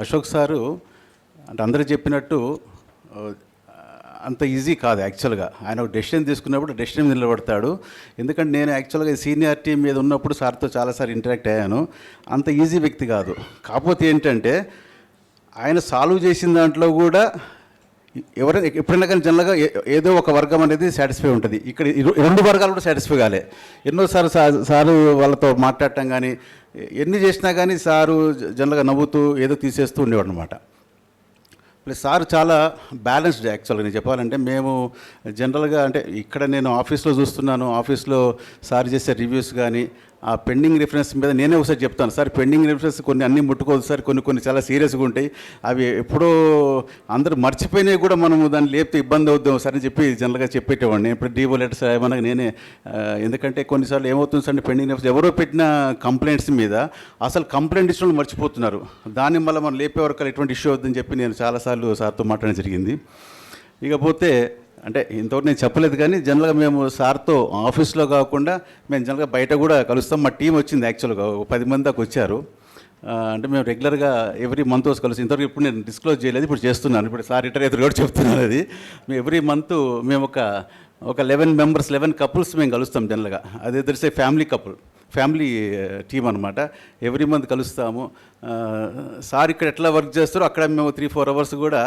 Ashok sir అంటే అందరూ చెప్పినట్టు అంత ఈజీ కాదు యాక్చువల్గా. ఆయన ఒక డెసిషన్ తీసుకున్నప్పుడు డెసిషన్ మీద నిలబడతాడు. ఎందుకంటే నేను యాక్చువల్గా సీనియారిటీ మీద ఉన్నప్పుడు సార్తో చాలాసార్లు ఇంటరాక్ట్ అయ్యాను. అంత ఈజీ వ్యక్తి కాదు. కాకపోతే ఏంటంటే ఆయన సాల్వ్ చేసిన దాంట్లో కూడా ఎవరైనా ఎప్పుడైనా కానీ జనరల్గా ఏదో ఒక వర్గం అనేది సాటిస్ఫై ఉంటుంది. ఇక్కడ రెండు వర్గాలు కూడా సాటిస్ఫై కాలే. ఎన్నోసార్లు సార్ సారు వాళ్ళతో మాట్లాడటం కానీ ఎన్ని చేసినా కానీ సారు జనరల్గా నవ్వుతూ ఏదో తీసేస్తూ ఉండేవాడు అనమాట ప్లస్ సార్ చాలా బ్యాలెన్స్డ్ యాక్చువల్గా నేను చెప్పాలంటే మేము జనరల్గా అంటే ఇక్కడ నేను ఆఫీస్లో చూస్తున్నాను ఆఫీస్లో సార్ చేసే రివ్యూస్ కానీ ఆ పెండింగ్ రిఫరెన్స్ మీద నేనే ఒకసారి చెప్తాను. సార్ పెండింగ్ రిఫరెన్స్ కొన్ని అన్ని ముట్టుకోదు సార్. కొన్ని కొన్ని చాలా సీరియస్గా ఉంటాయి. అవి ఎప్పుడో అందరూ మర్చిపోయినవి కూడా మనం దాన్ని లేపితే ఇబ్బంది అవుద్దాం సార్ అని చెప్పి జనరల్గా చెప్పేటవాడిని. ఇప్పుడు డీవో లెటర్స్ ఏమన్నా నేనే ఎందుకంటే కొన్నిసార్లు ఏమవుతుంది సార్ పెండింగ్ రిఫరెన్స్ ఎవరో పెట్టిన కంప్లైంట్స్ మీద అసలు కంప్లైంట్ ఇచ్చిన వాళ్ళు మర్చిపోతున్నారు. దాని వల్ల మనం లేపే వరకు ఎటువంటి ఇష్యూ అవుతుందని చెప్పి నేను చాలాసార్లు సార్తో మాట్లాడడం జరిగింది. ఇకపోతే అంటే ఇంతవరకు నేను చెప్పలేదు కానీ జనరల్గా మేము సార్తో ఆఫీస్లో కాకుండా మేము జనరల్గా బయట కూడా కలుస్తాం. మా టీం వచ్చింది యాక్చువల్గా ఒక పది మంది దాకా వచ్చారు. అంటే మేము రెగ్యులర్గా ఎవ్రీ మంత్ వచ్చి కలుస్తాం. ఇంతవరకు ఇప్పుడు నేను డిస్క్లోజ్ చేయలేదు ఇప్పుడు చేస్తున్నాను. ఇప్పుడు సార్ రిటైర్ ఎదురు కూడా చెప్తున్నాను అది. మేము ఎవ్రీ మంత్ మేము ఒక ఒక లెవెన్ మెంబర్స్ లెవెన్ కపుల్స్ మేము కలుస్తాం జనరల్గా. అదే తెలిసే ఫ్యామిలీ కపుల్ ఫ్యామిలీ టీం అనమాట ఎవ్రీ మంత్ కలుస్తాము. సార్ ఇక్కడ ఎట్లా వర్క్ చేస్తారో అక్కడ మేము త్రీ ఫోర్ అవర్స్ కూడా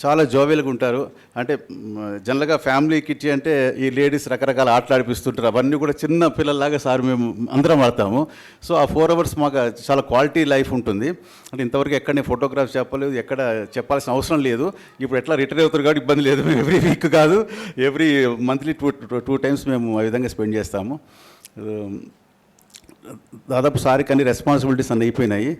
చాలా జోవెల్గా ఉంటారు. అంటే జనరల్గా ఫ్యామిలీ కిట్టి అంటే ఈ లేడీస్ రకరకాల ఆటలు ఆడిపిస్తుంటారు. అవన్నీ కూడా చిన్న పిల్లల్లాగా సార్ మేము అందరం ఆడతాము. సో ఆ ఫోర్ అవర్స్ మాకు చాలా క్వాలిటీ లైఫ్ ఉంటుంది. అంటే ఇంతవరకు ఎక్కడ నేను ఫోటోగ్రాఫ్ చెప్పలేదు ఎక్కడ చెప్పాల్సిన అవసరం లేదు. ఇప్పుడు ఎట్లా రిటైర్ అవుతారు కాబట్టి ఇబ్బంది లేదు. మేము ఎవ్రీ వీక్ కాదు. Every monthly two two times మేము ఆ విధంగా స్పెండ్ చేస్తాము. దాదాపు సారికి అన్ని రెస్పాన్సిబిలిటీస్ అన్నీ అయిపోయినాయి.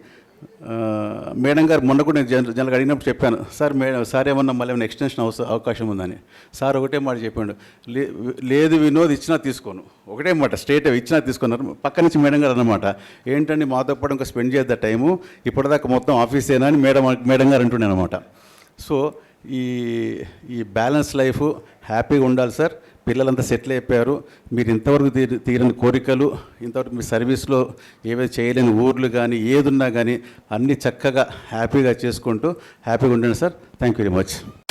మేడం గారు మొన్న కూడా నేను జనరల్ జనరల్గా అడిగినప్పుడు చెప్పాను సార్ మేడం సార్ ఏమన్నా మళ్ళీ ఏమైనా ఎక్స్టెన్షన్ అవసరం అవకాశం ఉందని. సార్ ఒకటే మాట చెప్పాడు "లే- లేదు వినోద్ ఇచ్చినా తీసుకోను. ఒకటే మాట స్ట్రేట్ ఇచ్చినా తీసుకున్నారు. పక్క నుంచి మేడం గారు అన్నమాట ఏంటండి మాతో పాటు ఇంకా స్పెండ్ చేద్దా టైము? ఇప్పటిదాకా మొత్తం ఆఫీసేనా? అని మేడం మేడం గారు అంటుండే అనమాట సో ఈ ఈ బ్యాలెన్స్ లైఫ్ హ్యాపీగా ఉండాలి సార్ పిల్లలంతా సెటిల్ అయిపోయారు. మీరు ఇంతవరకు తీరి తీరని కోరికలు ఇంతవరకు మీ సర్వీస్లో ఏవైతే చేయలేని ఊర్లు కానీ ఏదున్నా కానీ అన్నీ చక్కగా హ్యాపీగా చేసుకుంటూ హ్యాపీగా ఉండండి sir. Thank you very much.